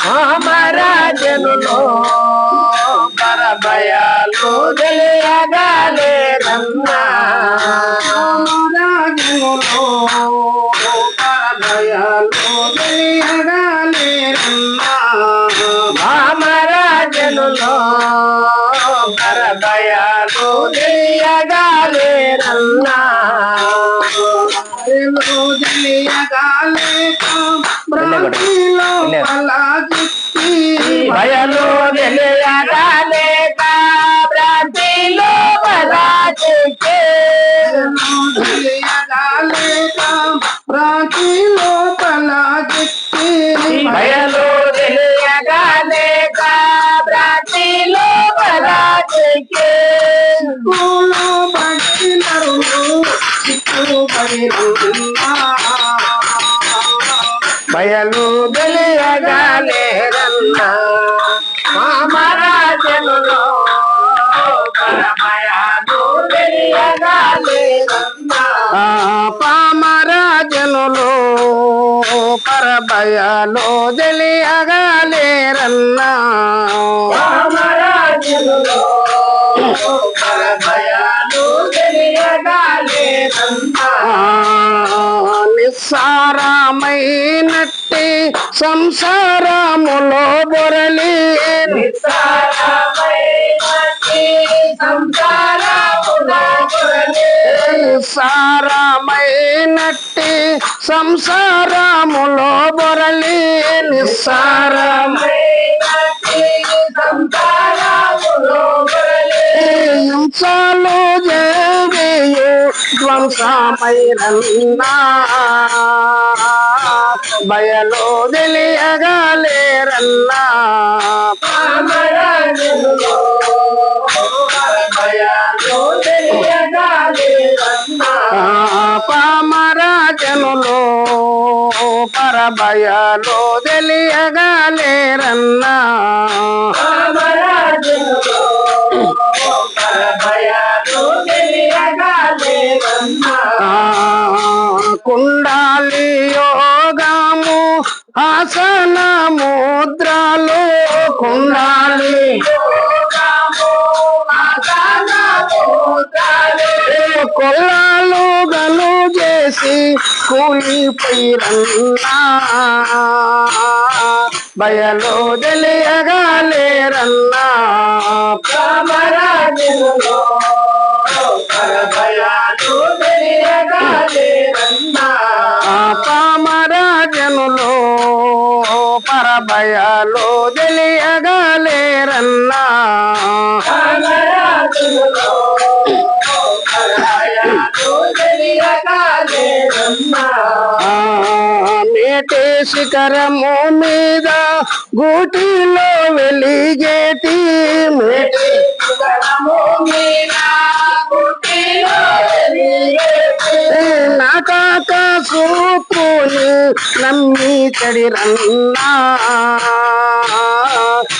కామరాజనులో పరభయాలు తెలియగాలేదన్నా రాజములో పరభయాలు తెలియగాలేరన్నా కామరాజనులో పరభయాలు తెలియగాలేదన్నా బ్రాంతిలో భయలు తెలియగాలేక భ్రాంతిలో పరాజితే ప్రాచీలో పలాగిత్తి భయలు తెలియగాలేక భ్రాంతిలో పరాజితే పూలో భక్తి నరులు చిత్తు పరిరున్నా భయలు తెలియగాలేరన్నా మామరాజనులో పరమయాలు తెలియగాలేరన్నా పామరాజనులు పరభయాలు తెలియగాలేరన్నా రామరాజులో సంసారములో బొరలి. నిస్సారమైనట్టి సంసారములో బొరలి. నిస్సారం నిస్సారమైనట్టి సంసారములో బయలు తెలియగలేరన్నా పామరాజనులు పరభయాలు తెలియగలేరన్నా రామరాజులో ఆసన ముద్రలో కుండాలి కొల్లాలు గలు చేసి కూలిపోయిరన్నా బయలు తెలియగాలేరన్నా ఆ తెలియగాలేరన్నా మేటే శిఖరము మీద గూటిలో వెలిగేటి మేటే. నాకాక సూపుని నమ్మి చడిరన్నా.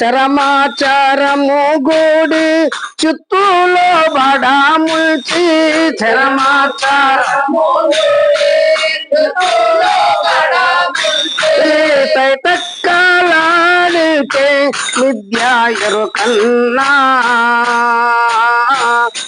చరమాచారము గూడి చుట్టూలో బడాముల్చి చరమాచారము తైతక్కలాడితే విద్యాయరు కన్నా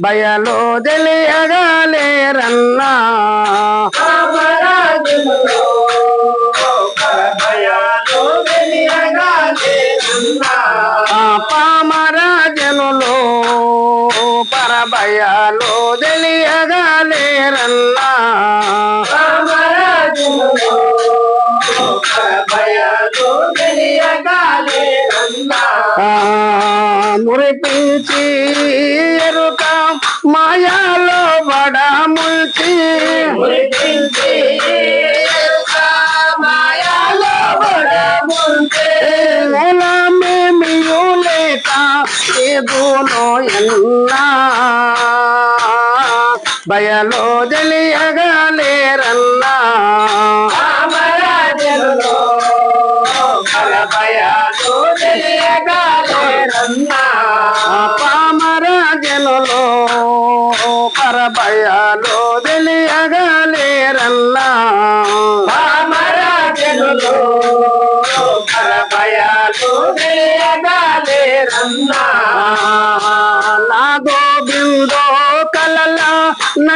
బయలో తెలియగాలేరన్నా. పరభయాలు తెలియగా లేరన్నా మురిపించి ఎరుక మాయాలో బడముల్చి నెల మేమియు లేని ఎన్నా. బయలో తెలియగలేరన్నా రామరాజులో కలపయాలు తెలియగాలేరన్నా పామరాజనులో పరభయాలు తెలియగలేరన్నా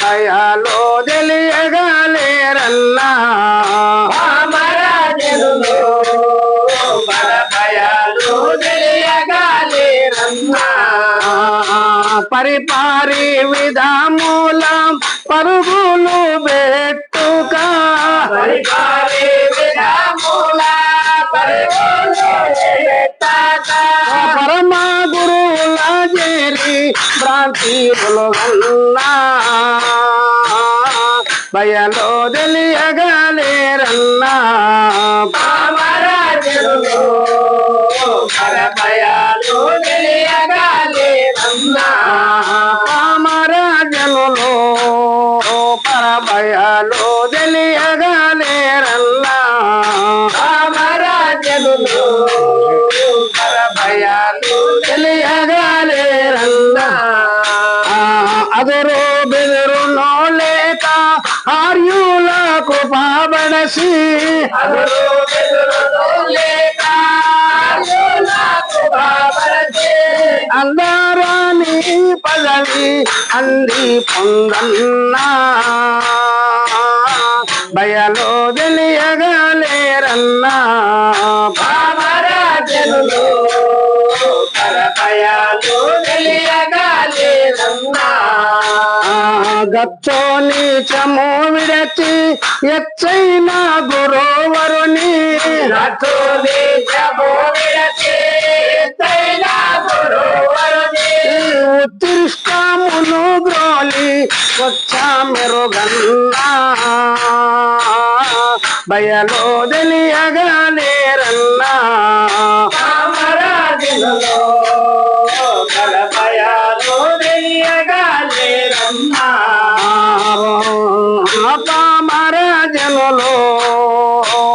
కలపయాలు తెలియగాలేరన్నా. పరిపారి విధముల పరుగులు పెట్టుక. భ్రాంతిలో కన్నా భయలో తెలియగలేరన్నా రామరాజులో తెలియగలేరన్నా అదరు బెదురునో లేక ఆర్యులకు పాబడసి అదురు బెదురును లేక అర్జునకు బాబరచే అందరాని పదవి అంది పొందన్నా. బయలో తెలియగలేరన్నా. రామరాజులో కలపయాలు గచ్చో నీచము విడచి ఎచ్చైన గురువరుని. గురువరుని. ఉత్తిష్టమును గ్రోలి వచ్చా మెరుగన్నా తెలియగలేరన్నా రామరాజులో కలపయాలు పామరాజనులో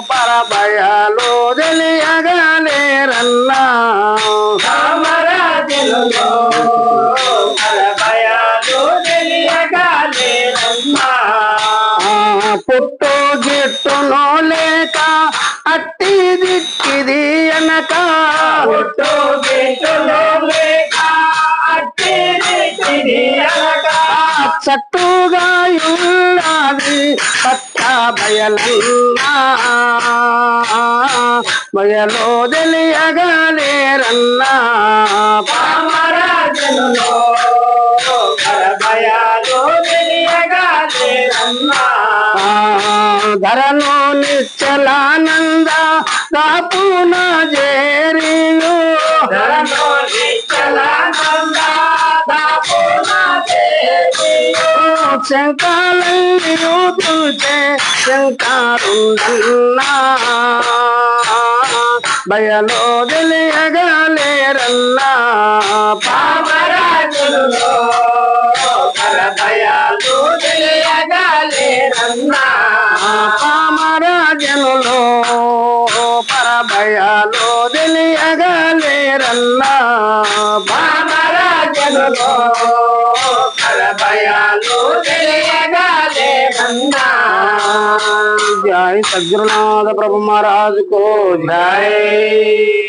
పరభయాలు తెలియగలేరన్నా రామరాజులో కలపయాలు తెలియగాలేరన్నా పుట్టు గిట్టునో లేక అట్టి దిక్కిది అనక. పుట్టు గిట్టులో లేక అట్టి దిక్కిది అనక. చట్టుగా బయలన్నా బయలో తెలియగలేరన్నా రామరాజులో కలపయాలు తెలియగాలేరన్నా ధరను నిశ్చలానంద కాపున నిశ్చలానంద దేవియో శంకాలయ్యూ చూచే శంకారుండన్నా భయలో తెలియగలేరన్నా రామరాజులో కలపయాలు తెలియగాలేరన్నా. పామరాజనులో పరభయాలో తెలియగలేరన్నా. పామరాజనులో జై సద్గురునాథ ప్రభు మహారాజుకు జై.